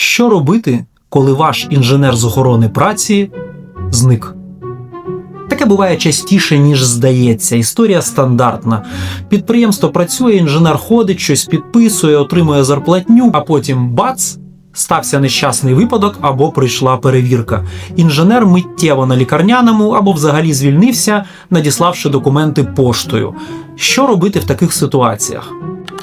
Що робити, коли ваш інженер з охорони праці зник? Таке буває частіше, ніж здається. Історія стандартна. Підприємство працює, інженер ходить, щось підписує, отримує зарплатню, а потім бац! Стався нещасний випадок або прийшла перевірка. Інженер миттєво на лікарняному або взагалі звільнився, надіславши документи поштою. Що робити в таких ситуаціях?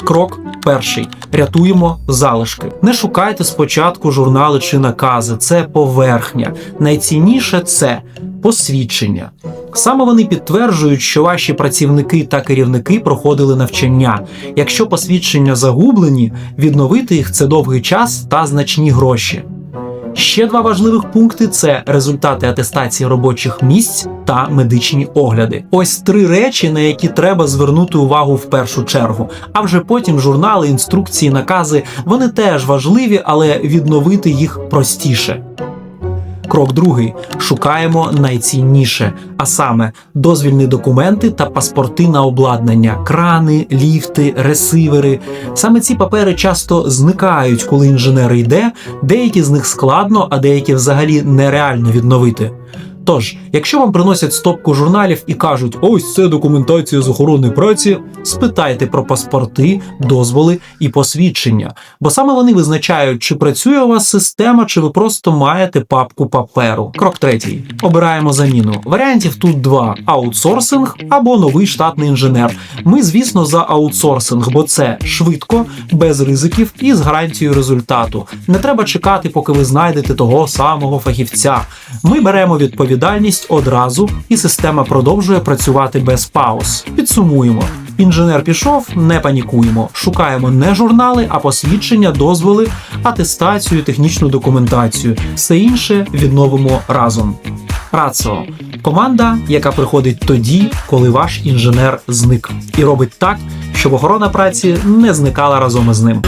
Крок перший: рятуємо залишки. Не шукайте спочатку журнали чи накази, це поверхня. Найцінніше це посвідчення. Саме вони підтверджують, що ваші працівники та керівники проходили навчання. Якщо посвідчення загублені, відновити їх це довгий час та значні гроші. Ще два важливих пункти це результати атестації робочих місць та медичні огляди. Ось три речі, на які треба звернути увагу в першу чергу. А вже потім журнали, інструкції, накази вони теж важливі, але відновити їх простіше. Крок другий шукаємо найцінніше, а саме дозвільні документи та паспорти на обладнання, крани, ліфти, ресивери. Саме ці папери часто зникають, коли інженер йде. Деякі з них складно, а деякі взагалі нереально відновити. Тож, якщо вам приносять стопку журналів і кажуть, ось це документація з охорони праці, спитайте про паспорти, дозволи і посвідчення, бо саме вони визначають, чи працює у вас система, чи ви просто маєте папку паперу. Крок третій. Обираємо заміну. Варіантів тут два: аутсорсинг або новий штатний інженер. Ми, звісно, за аутсорсинг, бо це швидко, без ризиків і з гарантією результату. Не треба чекати, поки ви знайдете того самого фахівця. Ми беремо відповідальність одразу, і система продовжує працювати без пауз. Підсумуємо. Інженер пішов, не панікуємо. Шукаємо не журнали, а посвідчення, дозволи, атестацію, технічну документацію. Все інше відновимо разом. Рацо команда, яка приходить тоді, коли ваш інженер зник, і робить так, щоб охорона праці не зникала разом із ним.